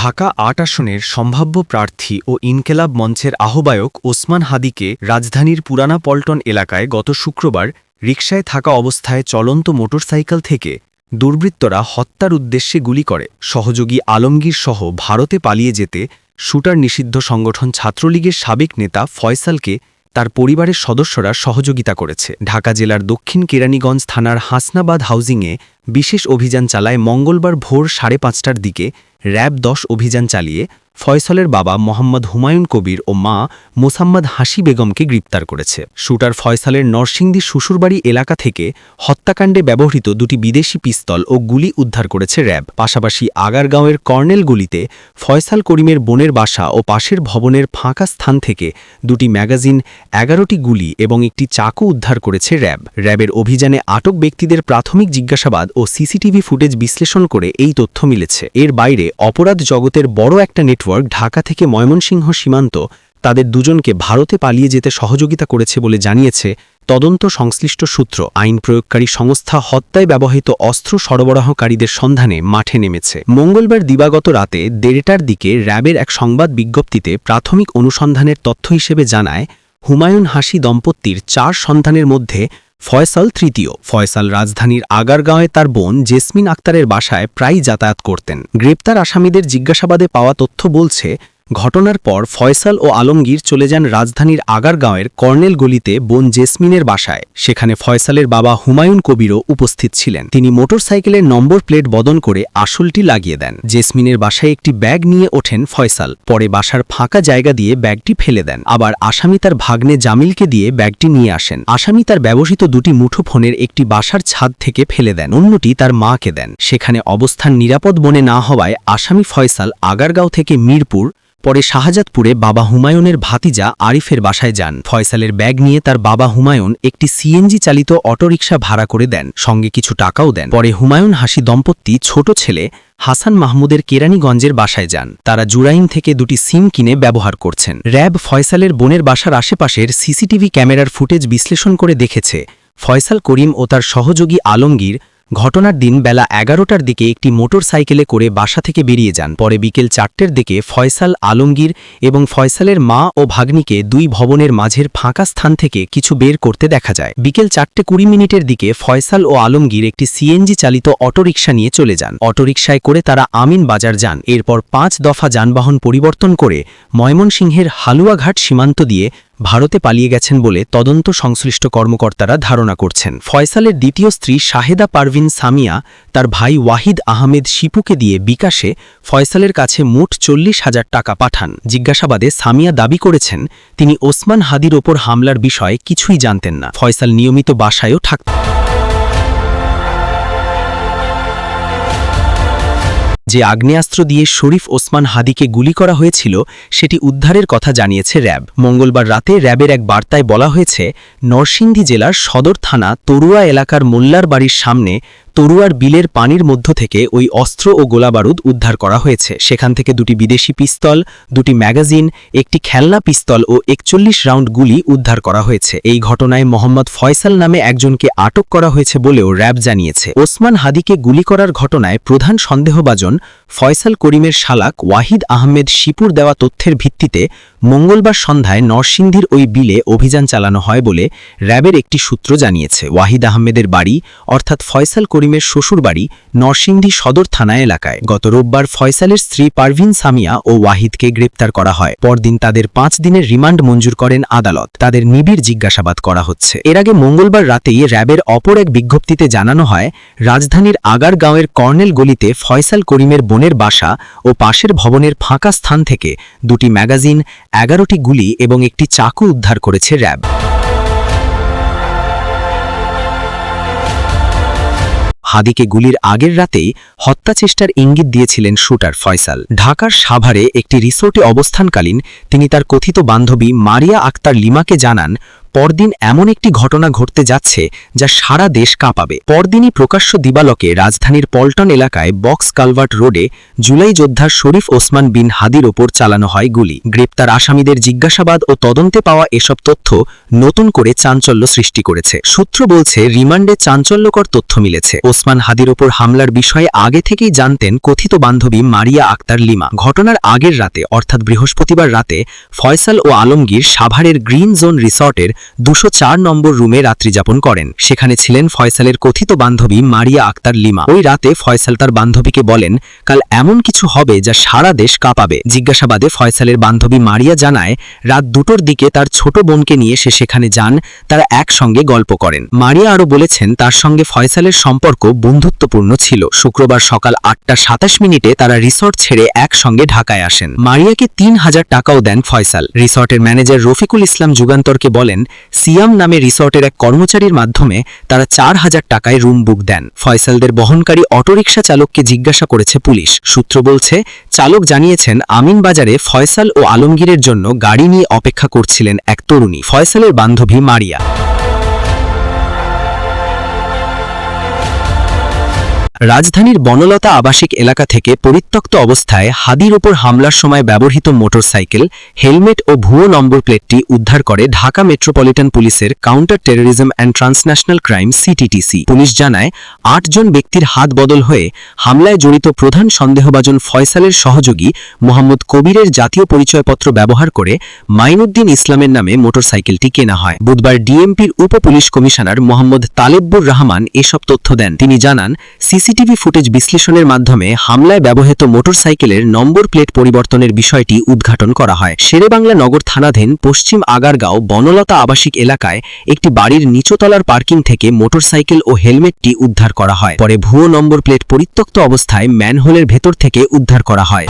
ঢাকা আট আসনের সম্ভাব্য প্রার্থী ও ইনকেলাব মঞ্চের আহ্বায়ক ওসমান হাদিকে রাজধানীর পুরানা পল্টন এলাকায় গত শুক্রবার রিকশায় থাকা অবস্থায় চলন্ত মোটরসাইকেল থেকে দুর্বৃত্তরা হত্যার উদ্দেশ্যে গুলি করে। সহযোগী আলমগীর সহ ভারতে পালিয়ে যেতে শুটার নিষিদ্ধ সংগঠন ছাত্রলীগের সাবেক নেতা ফয়সালকে তার পরিবারের সদস্যরা সহযোগিতা করেছে। ঢাকা জেলার দক্ষিণ কেরানীগঞ্জ থানার হাসনাবাদ হাউজিংয়ে বিশেষ অভিযান চালায় মঙ্গলবার ভোর সাড়ে পাঁচটার দিকে র্যাব দশ অভিযান চালিয়ে ফয়সলের বাবা মোহাম্মদ হুমায়ুন কবির ও মা মোসাম্মদ হাসি বেগমকে গ্রেপ্তার করেছে। শুটার ফয়সালের নরসিংদী শ্বশুরবাড়ি এলাকা থেকে হত্যাকাণ্ডে ব্যবহৃত দুটি বিদেশি পিস্তল ও গুলি উদ্ধার করেছে র্যাব। পাশাপাশি আগারগাঁওয়ের কর্নেল গুলিতে ফয়সাল করিমের বোনের বাসা ও পাশের ভবনের ফাঁকা স্থান থেকে দুটি ম্যাগাজিন, এগারোটি গুলি এবং একটি চাকু উদ্ধার করেছে র্যাব। র্যাবের অভিযানে আটক ব্যক্তিদের প্রাথমিক জিজ্ঞাসাবাদ ও সিসিটিভি ফুটেজ বিশ্লেষণ করে এই তথ্য মিলেছে। এর বাইরে অপরাধ জগতের বড় একটা নেটওয়ার্ক ঢাকা থেকে ময়মনসিংহ সীমান্ত তাদের দুজনকে ভারতে পালিয়ে যেতে সহযোগিতা করেছে বলে জানিয়েছে তদন্ত সংশ্লিষ্ট সূত্র। আইন প্রয়োগকারী সংস্থা হত্যায় ব্যবহৃত অস্ত্র সরবরাহকারীদের সন্ধানে মাঠে নেমেছে। মঙ্গলবার দিবাগত রাতে দেড়টার দিকে র্যাবের এক সংবাদ বিজ্ঞপ্তিতে প্রাথমিক অনুসন্ধানের তথ্য হিসেবে জানায়, হুমায়ুন হাসি দম্পতির চার সন্তানের মধ্যে ফয়সাল তৃতীয়। ফয়সাল রাজধানীর আগারগাঁওয়ে তার বোন জেসমিন আক্তারের বাসায় প্রায়ই যাতায়াত করতেন। গ্রেপ্তার আসামিদের জিজ্ঞাসাবাদে পাওয়া তথ্য বলছে ঘটনার পর ফয়সাল ও আলমগীর চলে যান রাজধানীর আগারগাঁওয়ের কর্নেল গলিতে বোন জেসমিনের বাসায়। সেখানে ফয়সালের বাবা হুমায়ুন কবিরও উপস্থিত ছিলেন। তিনি মোটরসাইকেলের নম্বর প্লেট বদন করে আসলটি লাগিয়ে দেন। জেসমিনের বাসায় একটি ব্যাগ নিয়ে ওঠেন ফয়সাল। পরে বাসার ফাঁকা জায়গা দিয়ে ব্যাগটি ফেলে দেন। আবার আসামি তার ভাগ্নে জামিলকে দিয়ে ব্যাগটি নিয়ে আসেন। আসামি তার ব্যবহৃত দুটি মুঠো ফোনের একটি বাসার ছাদ থেকে ফেলে দেন। অন্যটি তার মাকে দেন। সেখানে অবস্থান নিরাপদ বনে না হওয়ায় আসামি ফয়সাল আগারগাঁও থেকে মিরপুর পরে শাহজাদপুরে বাবা হুমায়ুনের ভাতিজা আরিফের বাসায় যান। ফয়সালের ব্যাগ নিয়ে তার বাবা হুমায়ুন একটি সিএনজি চালিত অটোরিকশা ভাড়া করে দেন, সঙ্গে কিছু টাকাও দেন। পরে হুমায়ুন হাসি দম্পতি ছোট ছেলে হাসান মাহমুদের কেরানীগঞ্জের বাসায় যান। তারা জুরাইন থেকে দুটি সিম কিনে ব্যবহার করছেন। র্যাব ফয়সালের বোনের বাসার আশেপাশের সিসিটিভি ক্যামেরার ফুটেজ বিশ্লেষণ করে দেখেছে, ফয়সাল করিম ও তার সহযোগী আলমগীর ঘটনার দিন বেলা এগারোটার দিকে একটি মোটর সাইকেলে করে বাসা থেকে বেরিয়ে যান। পরে বিকেল চারটের দিকে ফয়সাল আলমগীর এবং ফয়সালের মা ও ভাগ্নিকে দুই ভবনের মাঝের ফাঁকা স্থান থেকে কিছু বের করতে দেখা যায়। বিকেল চারটে কুড়ি মিনিটের দিকে ফয়সাল ও আলমগীর একটি সিএনজি চালিত অটোরিকশা নিয়ে চলে যান। অটোরিকশায় করে তারা আমিন বাজার যান। এরপর পাঁচ দফা যানবাহন পরিবর্তন করে ময়মনসিংহের হালুয়াঘাট সীমান্ত দিয়ে ভারতে পালিয়ে গেছেন বলে তদন্ত সংশ্লিষ্ট কর্মকর্তারা ধারণা করছেন। ফয়সালের দ্বিতীয় স্ত্রী শাহেদা পারভিন সামিয়া তার ভাই ওয়াহিদ আহমেদ শিপুকে দিয়ে বিকাশে ফয়সালের কাছে মোট চল্লিশ হাজার টাকা পাঠান। জিজ্ঞাসাবাদে সামিয়া দাবি করেছেন, তিনি ওসমান হাদির ওপর হামলার বিষয়ে কিছুই জানতেন না। ফয়সাল নিয়মিত বাসায়ও থাকতেন। যে আগ্নেয়াস্ত্র দিয়ে শরীফ ওসমান হাদিকে গুলি করা হয়েছিল, সেটি উদ্ধারের কথা জানিয়েছে র্যাব। মঙ্গলবার রাতে র্যাবের এক বার্তায় বলা হয়েছে, নরসিংদী জেলার সদর থানা তরুয়া এলাকার মোল্লার বাড়ির সামনে তরুয়ার বিলের পানির মধ্য থেকে ওই অস্ত্র ও গোলাবারুদ উদ্ধার করা হয়েছে। সেখান থেকে দুটি বিদেশি পিস্তল, দুটি ম্যাগাজিন, একটি খেলনা পিস্তল ও একচল্লিশ রাউন্ড গুলি উদ্ধার করা হয়েছে। এই ঘটনায় মোহাম্মদ ফয়সাল নামে একজনকে আটক করা হয়েছে বলেও র্যাব জানিয়েছে। ওসমান হাদিকে গুলি করার ঘটনায় প্রধান সন্দেহভাজন ফয়সাল করিমের শালাক ওয়াহিদ আহমেদ শিপুর দেওয়া তথ্যের ভিত্তিতে মঙ্গলবার সন্ধ্যায় নরসিংদীর ওই বিলে অভিযান চালানো হয় বলে র্যাবের একটি সূত্র জানিয়েছে। ওয়াহিদ আহমেদের বাড়ি, অর্থাৎ ফয়সাল করিমের শ্বশুরবাড়ি নরসিংদী সদর থানা এলাকায়। গত রোববার ফয়সালের স্ত্রী পারভিন সামিয়া ও ওয়াহিদকে গ্রেপ্তার করা হয়। পরদিন তাদের পাঁচ দিনের রিমান্ড মঞ্জুর করেন আদালত। তাদের নিবিড় জিজ্ঞাসাবাদ করা হচ্ছে। এর আগে মঙ্গলবার রাতেই র্যাবের অপর এক বিজ্ঞপ্তিতে জানানো হয়, রাজধানীর আগারগাঁওয়ের কর্নেল গলিতে ফয়সাল করিমের বোনের বাসা ও পাশের ভবনের ফাঁকা স্থান থেকে দুটি ম্যাগাজিন এগারোটি গুলি এবং একটি চাকু উদ্ধার করেছে র্যাব। হাদিকে গুলির আগের রাতেই হত্যাচেষ্টার ইঙ্গিত দিয়েছিলেন শুটার ফয়সাল। ঢাকার সাভারে একটি রিসোর্টে অবস্থানকালীন তিনি তার কথিত বান্ধবী মারিয়া আক্তার লিমাকে জানান পরদিন এমন একটি ঘটনা ঘটতে যাচ্ছে যা সারা দেশ কাঁপাবে। পরদিনই প্রকাশ্য দিবালকে রাজধানীর পল্টন এলাকায় বক্স কালভার্ট রোডে জুলাই যোদ্ধার শরীফ ওসমান বিন হাদির ওপর চালানো হয় গুলি। গ্রেপ্তার আসামিদের জিজ্ঞাসাবাদ ও তদন্তে পাওয়া এসব তথ্য নতুন করে চাঞ্চল্য সৃষ্টি করেছে। সূত্র বলছে, রিমান্ডে চাঞ্চল্যকর তথ্য মিলেছে। ওসমান হাদির ওপর হামলার বিষয়ে আগে থেকেই জানতেন কথিত বান্ধবী মারিয়া আক্তার লিমা। ঘটনার আগের রাতে, অর্থাৎ বৃহস্পতিবার রাতে, ফয়সাল ও আলমগীর সাভারের গ্রিন জোন রিসর্টের দুশো নম্বর রুমে রাত্রিযাপন করেন। সেখানে ছিলেন ফয়সালের কথিত বান্ধবী মারিয়া আক্তার লিমা। ওই রাতে ফয়সাল তার বান্ধবীকে বলেন, কাল এমন কিছু হবে যা সারা দেশ কাঁপাবে। জিজ্ঞাসাবাদে ফয়সালের বান্ধবী মারিয়া জানায়, রাত দুটোর দিকে তার ছোট বোনকে নিয়ে সে সেখানে যান, তারা একসঙ্গে গল্প করেন। মারিয়া আরও বলেছেন, তার সঙ্গে ফয়সালের সম্পর্ক বন্ধুত্বপূর্ণ ছিল। শুক্রবার সকাল আটটা সাতাশ মিনিটে তারা রিসর্ট ছেড়ে একসঙ্গে ঢাকায় আসেন। মারিয়াকে তিন হাজার টাকাও দেন ফয়সাল। রিসর্টের ম্যানেজার রফিকুল ইসলাম যুগান্তরকে বলেন সিয়াম নামে রিসর্টের এক কর্মচারীর মাধ্যমে তারা চার হাজার টাকায় রুম বুক দেন। ফয়সালদের বহনকারী অটোরিকশা চালককে জিজ্ঞাসা করেছে পুলিশ। সূত্র বলছে, চালক জানিয়েছেন, আমিন বাজারে ফয়সাল ও আলমগীরের জন্য গাড়ি নিয়ে অপেক্ষা করছিলেন এক তরুণী। ফয়সালের বান্ধবী মারিয়া। রাজধানীর বনলতা আবাসিক এলাকা থেকে পরিত্যক্ত অবস্থায় হাদির ওপর হামলার সময় ব্যবহৃত মোটরসাইকেল, হেলমেট ও ভুয়ো নম্বর প্লেটটি উদ্ধার করে ঢাকা মেট্রোপলিটন পুলিশের counter terrorism and transnational crime, CTTC. Police জানায় আটজন ব্যক্তির হাত বদল হয়ে হামলায় জড়িত প্রধান সন্দেহভাজন ফয়সালের সহযোগী মোহাম্মদ কবিরের জাতীয় পরিচয়পত্র ব্যবহার করে মাইনুদ্দিন ইসলামের নামে মোটরসাইকেলটি কেনা হয়। বুধবার ডিএমপির উপ পুলিশ কমিশনার মোহাম্মদ তালেব্বুর রহমান এসব তথ্য দেন। তিনি জানান সিসিটিভি ফুটেজ বিশ্লেষণের মাধ্যমে হামলায় ব্যবহৃত মোটরসাইকেলের নম্বর প্লেট পরিবর্তনের বিষয়টি উদ্ঘাটন করা হয়। শেরেবাংলা নগর থানাধীন পশ্চিম আগারগাঁও বনলতা আবাসিক এলাকায় একটি বাড়ির নিচতলার পার্কিং থেকে মোটরসাইকেল ও হেলমেটটি উদ্ধার করা হয়। পরে ভুয়ো নম্বর প্লেট পরিত্যক্ত অবস্থায় ম্যানহোলের ভেতর থেকে উদ্ধার করা হয়।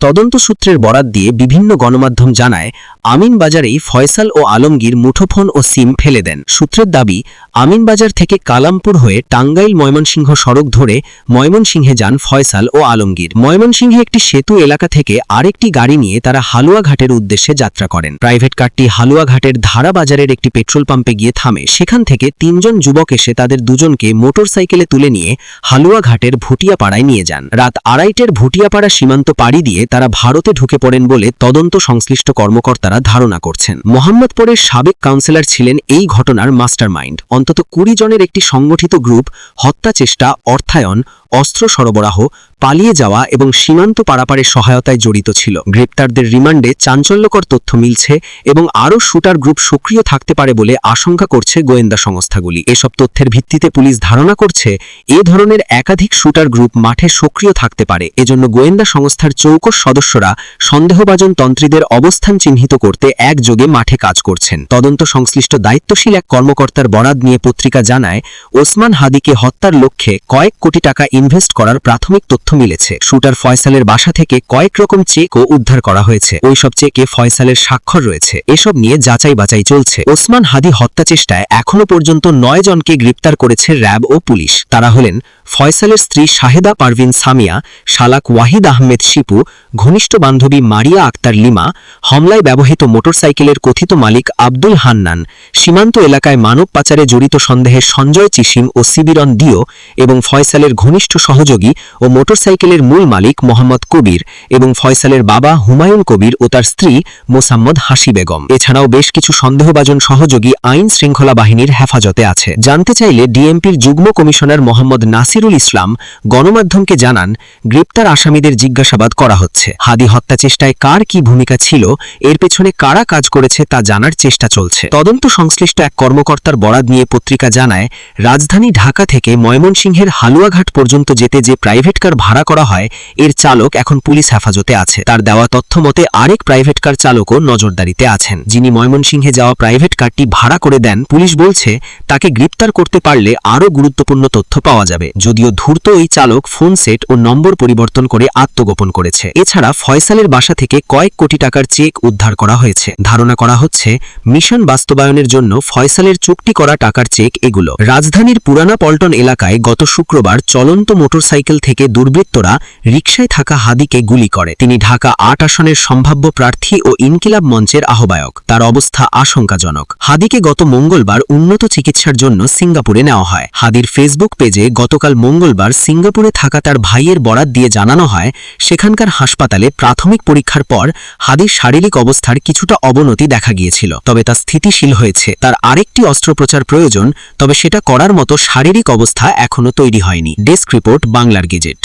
তদন্ত সূত্রের বরাত দিয়ে বিভিন্ন গণমাধ্যম জানায় আমিন বাজারেই ফয়সাল ও আলমগীর মুঠোফোন ও সিম ফেলে দেন। সূত্রের দাবি আমিন বাজার থেকে কালামপুর হয়ে টাঙ্গাইল ময়মনসিংহ সড়ক ধরে ময়মনসিংহে যান ফয়সাল ও আলমগীর। ময়মনসিংহে একটি সেতু এলাকা থেকে আরেকটি গাড়ি নিয়ে তারা হালুয়াঘাটের উদ্দেশ্যে যাত্রা করেন। প্রাইভেট কারটি হালুয়াঘাটের ধারা বাজারের একটি পেট্রোল পাম্পে গিয়ে থামে। সেখান থেকে তিনজন যুবক এসে তাদের দুজনকে মোটরসাইকেলে তুলে নিয়ে হালুয়াঘাটের ভুটিয়াপাড়ায় নিয়ে যান। রাত আড়াইটের ভুটিয়াপাড়া সীমান্ত পাড়ি দিয়ে তারা ভারতে ঢুকে পড়েন বলে তদন্ত সংশ্লিষ্ট কর্মকর্তারা ধারণা করছেন। মোহাম্মদপুরের সাবেক কাউন্সিলর ছিলেন এই ঘটনার মাস্টার মাইন্ড অন্তত কুড়ি জনের একটি সংগঠিত গ্রুপ হত্যা চেষ্টা অর্থায়ন, অস্ত্র সরবরাহ পালিয়ে যাওয়া এবং সীমান্ত পারাপারে সহায়তায় জড়িত ছিল। গ্রেপ্তারদের রিমান্ডে চাঞ্চল্যকর তথ্য মিলছে এবং আরও শুটার গ্রুপ সক্রিয় থাকতে পারে বলে আশঙ্কা করছে গোয়েন্দা সংস্থাগুলি। এসব তথ্যের ভিত্তিতে পুলিশ ধারণা করছে, এ ধরনের একাধিক শুটার গ্রুপ মাঠে সক্রিয় থাকতে পারে। এজন্য গোয়েন্দা সংস্থার চৌকস সদস্যরা সন্দেহভাজন তন্ত্রীদের অবস্থান চিহ্নিত করতে একযোগে মাঠে কাজ করছেন। তদন্ত সংশ্লিষ্ট দায়িত্বশীল এক কর্মকর্তার বরাদ নিয়ে পত্রিকা জানায়, ওসমান হাদিকে হত্যার লক্ষ্যে কয়েক কোটি টাকা ইনভেস্ট করার প্রাথমিক তথ্য মিলেছে। শুটার ফয়সালের বাসা থেকে কয়েক রকম চেকও উদ্ধার করা হয়েছে। ওইসব চেকে ফয়সালের স্বাক্ষর রয়েছে। এসব নিয়ে যাচাই বাচাই চলছে। ওসমান হাদি হত্যা চেষ্টায় এখনও পর্যন্ত নয় জনকে গ্রেপ্তার করেছে র্যাব ও পুলিশ। তারা হলেন ফয়সালের স্ত্রী শাহেদা পারভিন সামিয়া, শালাক ওয়াহিদ আহমেদ শিপু ঘনিষ্ঠ বান্ধবী মারিয়া আক্তার লিমা হামলায় ব্যবহৃত মোটরসাইকেলের কথিত মালিক আব্দুল হান্নান, সীমান্ত এলাকায় মানব পাচারে জড়িত সন্দেহে সঞ্জয় চিসিম ও সিবিরন দিও এবং ফয়সালের ঘনিষ্ঠ সহযোগী ও মোটরসাইকেলের মূল মালিক মোহাম্মদ কবির এবং ফয়সালের বাবা হুমায়ুন কবির ও তার স্ত্রী মোসাম্মদ হাসি বেগম। এছাড়াও বেশ কিছু সন্দেহভাজন সহযোগী আইন শৃঙ্খলা বাহিনীর হেফাজতে আছে। জানতে চাইলে ডিএমপির যুগ্ম কমিশনার মোহাম্মদ নাসিরুল ইসলাম গণমাধ্যমকে জানান, গ্রেপ্তার আসামিদের জিজ্ঞাসাবাদ করা হচ্ছে। হাদি হত্যা চেষ্টায় কার কি ভূমিকা ছিল, এর পেছনে কারা কাজ করেছে তা জানার চেষ্টা চলছে। তদন্ত সংশ্লিষ্ট এক কর্মকর্তার বরাদ নিয়ে পত্রিকা জানায়, রাজধানী ঢাকা থেকে ময়মনসিংহের হালুয়াঘাট পর্যন্ত যেতে যে প্রাইভেট কার ভাড়া করা হয়, এর চালক এখন পুলিশ হেফাজতে আছে। তার দেওয়া তথ্য মতে আরেক প্রাইভেট কার চালকও নজরদারিতে আছেন। যিনি ময়মনসিংহে যাওয়া প্রাইভেট কারটি ভাড়া করে দেন, পুলিশ বলছে, তাকে গ্রেপ্তার করতে পারলে আরও গুরুত্বপূর্ণ তথ্য পাওয়া যাবে। যদিও ধূর্ত এই চালক ফোন সেট ও নম্বর পরিবর্তন করে আত্মগোপন করেছে। তাছাড়া ফয়সালের বাসা থেকে কয়েক কোটি টাকার চেক উদ্ধার করা হয়েছে। ধারণা করা হচ্ছে, মিশন বাস্তবায়নের জন্য ফয়সালের চুক্তি করা টাকার চেক এগুলো। রাজধানীর পুরানা পল্টন এলাকায় গত শুক্রবার চলন্ত মোটরসাইকেল থেকে দুর্বৃত্তরা রিকশায় থাকা হাদিকে গুলি করে। তিনি ঢাকা আট আসনের সম্ভাব্য প্রার্থী ও ইনকিলাব মঞ্চের আহ্বায়ক। তার অবস্থা আশঙ্কাজনক। হাদিকে গত মঙ্গলবার উন্নত চিকিৎসার জন্য সিঙ্গাপুরে নেওয়া হয়। হাদির ফেসবুক পেজে গতকাল মঙ্গলবার সিঙ্গাপুরে থাকা তার ভাইয়ের বরাত দিয়ে জানানো হয়, সেখানকার হাসপাতালে প্রাথমিক পরীক্ষার পর হাদির শারীরিক অবস্থার কিছুটা অবনতি দেখা গিয়েছিল, তবে তা স্থিতিশীল হয়েছে। তার আরেকটি অস্ত্রোপচার প্রয়োজন, তবে সেটা করার মতো শারীরিক অবস্থা এখনও তৈরি হয়নি। ডেস্ক রিপোর্ট, বাংলার গেজেট।